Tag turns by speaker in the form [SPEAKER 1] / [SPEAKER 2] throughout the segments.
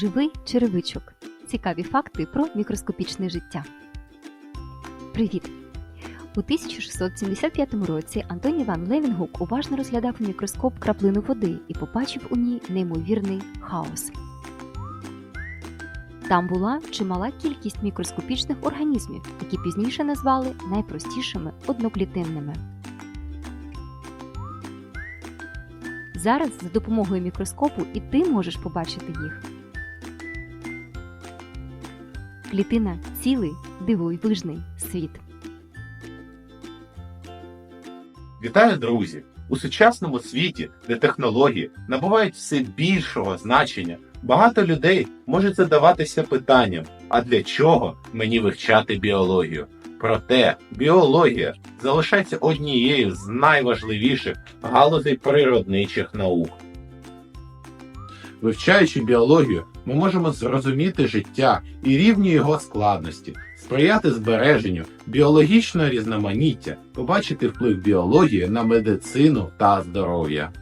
[SPEAKER 1] Живий черевичок. Цікаві факти про мікроскопічне життя. Привіт! У 1675 році Антоній Ван Левінгук уважно розглядав у мікроскоп краплину води і побачив у ній неймовірний хаос. Там була чимала кількість мікроскопічних організмів, які пізніше назвали найпростішими одноклітинними. Зараз за допомогою мікроскопу і ти можеш побачити їх. Клітина цілий дивовижний світ.
[SPEAKER 2] Вітаю, друзі! У сучасному світі, де технології набувають все більшого значення, багато людей можуть задаватися питанням: а для чого мені вивчати біологію? Проте біологія залишається однією з найважливіших галузей природничих наук. Вивчаючи біологію, ми можемо зрозуміти життя і рівні його складності, сприяти збереженню біологічного різноманіття, побачити вплив біології на медицину та здоров'я.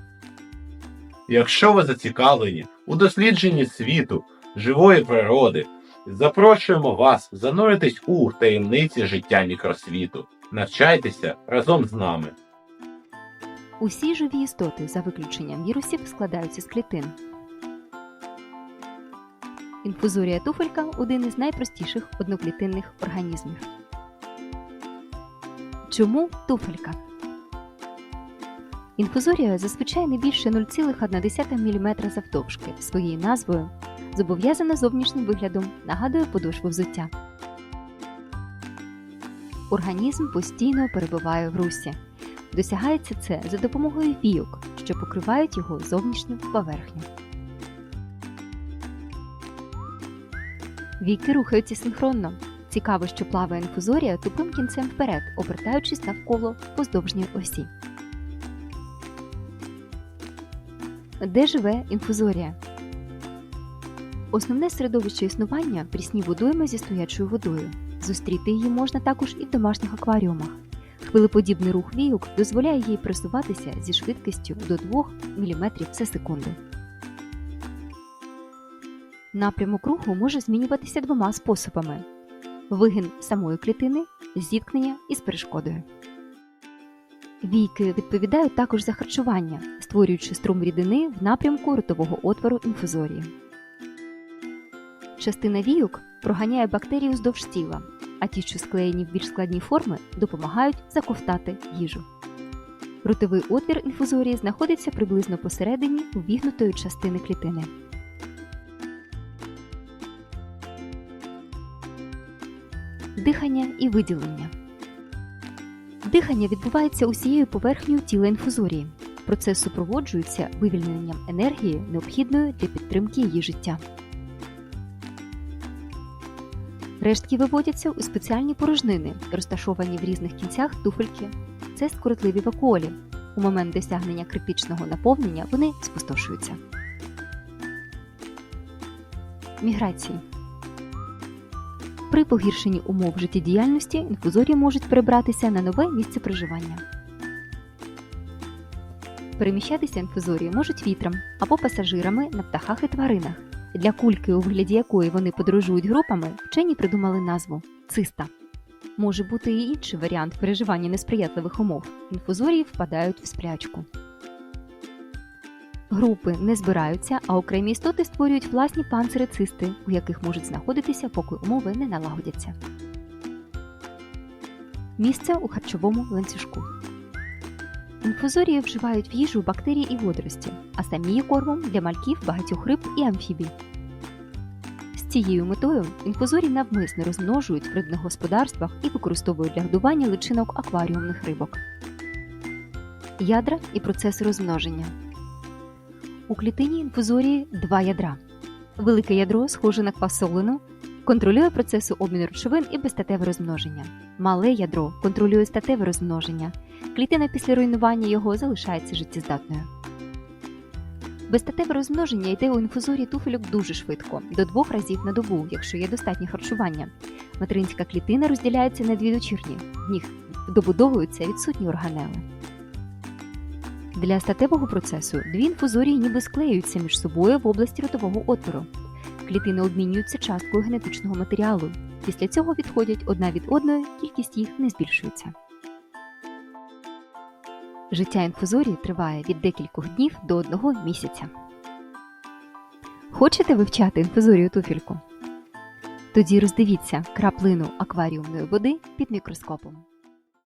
[SPEAKER 2] Якщо ви зацікавлені у дослідженні світу, живої природи, запрошуємо вас зануритись у таємниці життя мікросвіту. Навчайтеся разом з нами.
[SPEAKER 1] Усі живі істоти, за виключенням вірусів, складаються з клітин. Інфузорія туфелька один із найпростіших одноклітинних організмів. Чому туфелька? Інфузорія зазвичай не більше 0,1 мм завдовжки. Своєю назвою зобов'язана зовнішнім виглядом, нагадує подошву взуття. Організм постійно перебуває в русі. Досягається це за допомогою війок, що покривають його зовнішню поверхню. Війки рухаються синхронно. Цікаво, що плаває інфузорія тупим кінцем вперед, обертаючись навколо поздовжній осі. Де живе інфузорія? Основне середовище існування прісні водойми зі стоячою водою. Зустріти її можна також і в домашніх акваріумах. Хвилеподібний рух війок дозволяє їй пресуватися зі швидкістю до 2 мм за секунду. Напрямок руху може змінюватися двома способами: вигин самої клітини, зіткнення із перешкодою. Війки відповідають також за харчування, створюючи струм рідини в напрямку ротового отвору інфузорії. Частина війок проганяє бактерії вздовж тіла, а ті, що склеєні в більш складні форми, допомагають заковтати їжу. Ротовий отвір інфузорії знаходиться приблизно посередині увігнутої частини клітини. Дихання і виділення. Дихання відбувається усією поверхнею тіла інфузорії. Процес супроводжується вивільненням енергії, необхідної для підтримки її життя. Рештки виводяться у спеціальні порожнини, розташовані в різних кінцях туфельки. Це скоротливі вакуолі. У момент досягнення критичного наповнення вони спустошуються. Міграції. При погіршенні умов життєдіяльності інфузорії можуть перебратися на нове місце проживання. Переміщатися інфузорії можуть вітром або пасажирами на птахах і тваринах. Для кульки, у вигляді якої вони подорожують групами, вчені придумали назву циста. Може бути і інший варіант переживання несприятливих умов. Інфузорії впадають в сплячку. Групи не збираються, а окремі істоти створюють власні панцири цисти, у яких можуть знаходитися, поки умови не налагодяться. Місце у харчовому ланцюжку. Інфузорії вживають в їжу бактерії і водорості, а самі є кормом для мальків багатьох риб і амфібій. З цією метою інфузорії навмисно розмножують в рибних господарствах і використовують для годування личинок акваріумних рибок. Ядра і процес розмноження. У клітині інфузорії два ядра. Велике ядро, схоже на квасолину, контролює процеси обміну речовин і безстатеве розмноження. Мале ядро контролює статеве розмноження. Клітина після руйнування його залишається життєздатною. Безстатеве розмноження йде у інфузорії туфельок дуже швидко до двох разів на добу, якщо є достатнє харчування. Материнська клітина розділяється на дві дочірні. В них добудовуються відсутні органели. Для статевого процесу дві інфузорії ніби склеюються між собою в області ротового отвору. Клітини обмінюються часткою генетичного матеріалу. Після цього відходять одна від одної, кількість їх не збільшується. Життя інфузорії триває від декількох днів до одного місяця. Хочете вивчати інфузорію туфельку? Тоді роздивіться краплину акваріумної води під мікроскопом.